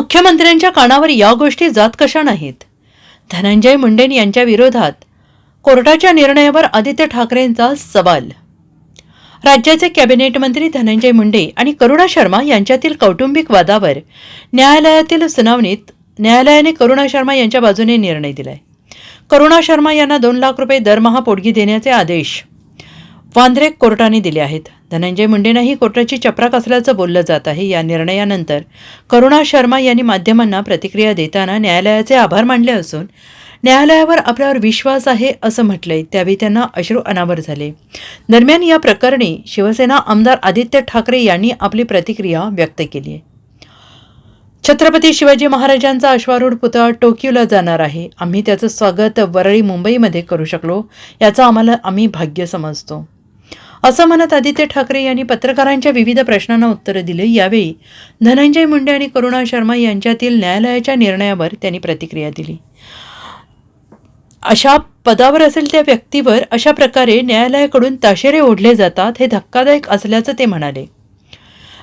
मुख्यमंत्र्यांच्या कानावर या गोष्टी जात कशा नाहीत? धनंजय मुंडेन यांच्या विरोधात कोर्टाच्या निर्णयावर आदित्य ठाकरेंचा सवाल. राज्याचे कॅबिनेट मंत्री धनंजय मुंडे आणि करुणा शर्मा यांच्यातील कौटुंबिक वादावर न्यायालयातील सुनावणीत न्यायालयाने करुणा शर्मा यांच्या बाजूने निर्णय दिलाय. करुणा शर्मा यांना दोन लाख रुपये दरमहा पोटगी देण्याचे आदेश वांद्रे कोर्टाने दिले आहेत. धनंजय मुंडेंनाही कोर्टाची चपराक असल्याचं बोललं जात आहे. या निर्णयानंतर करुणा शर्मा यांनी माध्यमांना प्रतिक्रिया देताना न्यायालयाचे आभार मानले असून न्यायालयावर आपल्यावर विश्वास आहे असं म्हटलंय. त्यावेळी त्यांना अश्रू अनावर झाले. दरम्यान या प्रकरणी शिवसेना आमदार आदित्य ठाकरे यांनी आपली प्रतिक्रिया व्यक्त केली आहे छत्रपती शिवाजी महाराजांचा अश्वारूढ पुतळा टोकियोला जाणार आहे. आम्ही त्याचं स्वागत वरळी मुंबईमध्ये करू शकलो. याचं आम्हाला आम्ही भाग्य समजतो. असं म्हणत आदित्य ठाकरे यांनी पत्रकारांच्या विविध प्रश्नांना उत्तरं दिली. यावेळी धनंजय मुंडे आणि करुणा शर्मा यांच्यातील न्यायालयाच्या निर्णयावर त्यांनी प्रतिक्रिया दिली. अशा पदावर असेल त्या व्यक्तीवर अशा प्रकारे न्यायालयाकडून ताशेरे ओढले जातात हे धक्कादायक असल्याचं ते म्हणाले.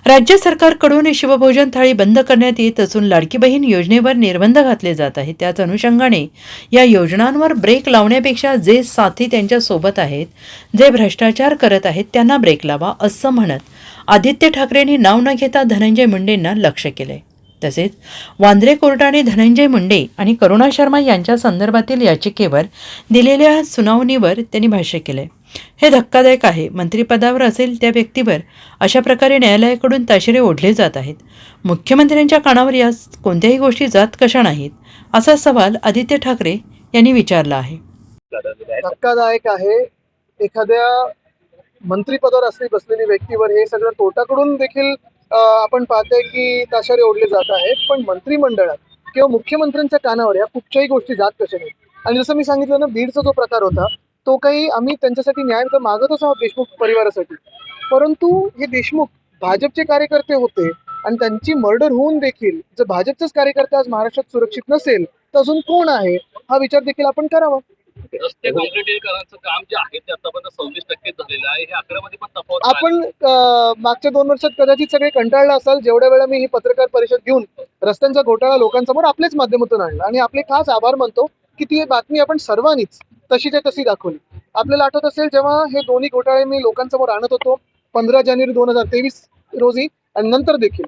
राज्य सरकारकडून शिवभोजन थाळी बंद करण्यात येत असून लाडकी बहीण योजनेवर निर्बंध घातले जात आहेत. त्याच अनुषंगाने या योजनांवर ब्रेक लावण्यापेक्षा जे साथी त्यांच्यासोबत आहेत जे भ्रष्टाचार करत आहेत त्यांना ब्रेक लावा असं म्हणत आदित्य ठाकरेंनी नाव न घेता धनंजय मुंडेंना लक्ष केलंय तसेच वांद्रे कोर्टाने धनंजय मुंडे आणि करुणा शर्मा यांच्या संदर्भातील याचिकेवर दिलेल्या सुनावणीवर त्यांनी भाष्य केलंय हे धक्कादायक आहे. मंत्रिपदावर असेल त्या व्यक्तीवर अशा प्रकारे न्यायालयाकडून ताशेरे ओढले जात आहेत. मुख्यमंत्र्यांच्या कानावर या कोणत्याही गोष्टी जात कशा नाहीत असा सवाल आदित्य ठाकरे यांनी विचारला आहे. धक्कादायक आहे. एखाद्या मंत्रिपदावर असली बसलेली व्यक्तीवर हे सगळं तोटाकडून देखील आपण पाहतोय की ताशारे ओढले जात आहेत. पण मंत्रिमंडळात किंवा मुख्यमंत्र्यांच्या कानावर या कुठच्याही गोष्टी जात कशा नाहीत. आणि जसं मी सांगितलं ना बीडचा जो प्रकार होता तो काही आम्ही त्यांच्यासाठी न्याय तर मागतच आहोत देशमुख परिवारासाठी. परंतु हे देशमुख भाजपचे कार्यकर्ते होते आणि त्यांची मर्डर होऊन देखील जर भाजपचेच कार्यकर्ते आज महाराष्ट्रात सुरक्षित नसेल तर अजून कोण आहे? हा विचार देखील आपण करावा. रस्ते काँक्रिटीकरणाचं काम जे आहे ते आतापर्यंत सव्वीस टक्के झालेलं आहे. हे आकड्यामध्ये पण तफावत आपण अं, मागच्या दोन वर्षात कदाचित सगळे कंटाळला असाल जेवढ्या वेळा मी ही पत्रकार परिषद घेऊन रस्त्यांचा घोटाळा लोकांसमोर आपल्याच माध्यमातून आणला. आणि आपले खास आभार मानतो की ती बातमी आपण सर्वांनीच तशीच्या तशी दाखवली. आपल्याला आठवत असेल जेव्हा हे दोन्ही घोटाळे मी लोकांसमोर आणत होतो पंधरा जानेवारी दोन हजार तेवीस रोजी आणि नंतर देखील.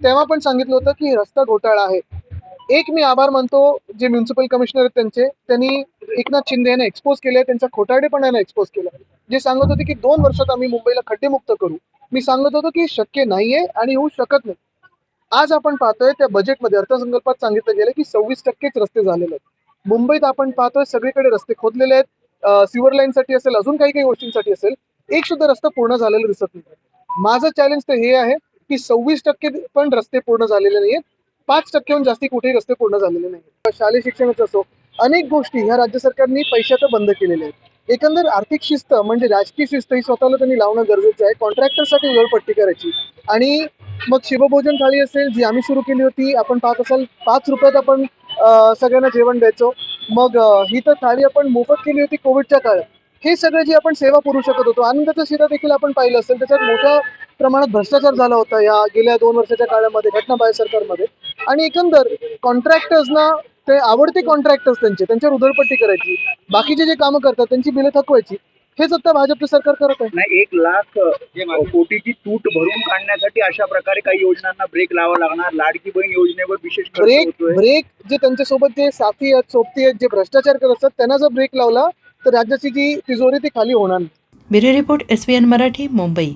तेव्हा पण सांगितलं होतं की रस्ता घोटाळा आहे. एक मी आभार मानतो जे म्युन्सिपल कमिशनर आहेत त्यांचे त्यांनी एकनाथ शिंदे यांना एक्सपोज केले त्यांचा खोटारडेपणाने एक्सपोज केला जे सांगत होते की दोन वर्षात आम्ही मुंबईला खड्डेमुक्त करू. मी सांगत होतो की शक्य नाहीये आणि होऊ शकत नाही. आज आपण पाहतोय त्या बजेटमध्ये अर्थसंकल्पात सांगितलं गेलं की सव्वीस टक्केच रस्ते झालेले आहेत. मुंबईत आपण पाहतोय सगळीकडे रस्ते खोदलेले आहेत. सिव्हर लाईनसाठी असेल अजून काही काही गोष्टींसाठी असेल एक सुद्धा रस्ता पूर्ण झालेला दिसत नाही. माझं चॅलेंज तर हे आहे की सव्वीस टक्के पण रस्ते पूर्ण झालेले नाहीत पाच टक्क्याहून जास्ती कुठेही रस्ते पूर्ण झालेले नाही शालेय शिक्षणाचं असो अनेक गोष्टी ह्या राज्य सरकारने पैशाचं बंद केलेल्या आहेत. एकंदर आर्थिक शिस्त म्हणजे राजकीय शिस्त ही स्वतःला त्यांनी लावणं गरजेचं आहे. कॉन्ट्रॅक्टरसाठी उधळपट्टी करायची. आणि मग शिवभोजन थाळी असेल जी आम्ही सुरू केली होती आपण पाहत असाल पाच रुपयात आपण सगळ्यांना जेवण द्यायचो. मग ही तर थाळी आपण मोफत केली होती कोविडच्या काळात. हे सगळे जे आपण सेवा पुरू शकत होतो आनंदाचा शिरा देखील आपण पाहिलं असेल त्याच्यात मोठ्या प्रमाणात भ्रष्टाचार झाला होता या गेल्या दोन वर्षाच्या काळामध्ये घटनाबाह्य सरकारमध्ये. आणि एकंदर कॉन्ट्रॅक्टर्सना ते आवडते कॉन्ट्रॅक्टर्स त्यांचे त्यांच्यावर उधळपट्टी करायची. बाकीचे जे कामं करतात त्यांची बिलं थकवायची. हेच आता भाजपचं सरकार करत आहे. नाही एक लाख अ, कोटीची तूट भरून काढण्यासाठी अशा प्रकारे काही योजनांना ब्रेक लावा लागणार. लाडकी बहीण योजनेवर विशेष खर्च ब्रेक होतोय. ब्रेक जे त्यांच्यासोबत जे साथी आहेत सोबती आहेत जे भ्रष्टाचार करत असतात त्यांना जर ब्रेक लावला तर राज्याची जी तिजोरी ती खाली होणार नाही. Bureau report S Marathi Mumbai.